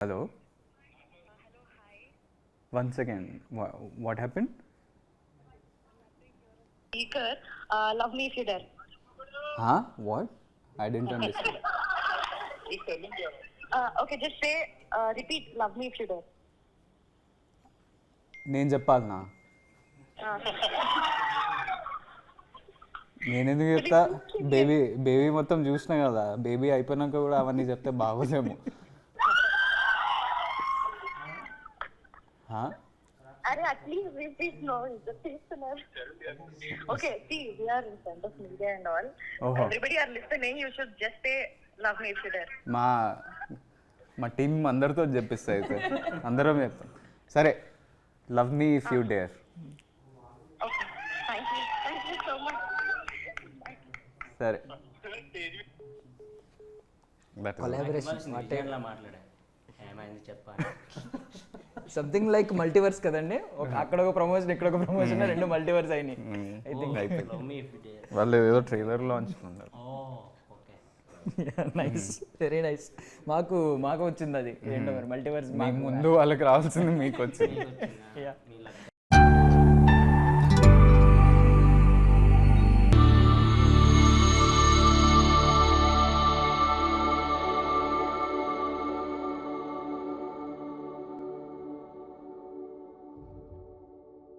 Hello. One second. What, what happened? speaker, uh, love me if you dare. Huh? What? I didn't understand. Uh, okay, just say, uh, repeat, love me if you dare. నేను చెప్పాలనా Uh, నేను ఎందుకు చెప్తా baby baby మొత్తం చూసినా కదా baby అయిపోయినాక కూడా అవన్నీ చెప్తే బాగోదేమో Just listener. Okay, see, we are in front of media and all. Oh. Everybody are listening, you should just say, love me if you dare. మా మా టీం అందరితో చెప్పిస్తా అయితే అందరం చెప్తాం సరే love me if you dare. సరే. Collaboration టైంలో మాట్లాడా ఏమైంది చెప్పాలి సంథింగ్ లైక్ మల్టీవర్స్ కదండి? ఒక అక్కడ ఒక ప్రమోషన్ ఇక్కడ ఒక ప్రమోషన్ రెండు మల్టీవర్స్ అయినాయి. ఐ థింక్ ఇఫ్ డే వాళ్ళు ఏదో ట్రైలర్ లాంచ్ ఉన్నారు. నైస్ వెరీ నైస్ మాకు మాకు వచ్చింది అది. ఏంటో మరి మల్టీవర్స్ ముందు వాళ్ళకి రావాల్సింది మీకు వచ్చింది వచ్చిందా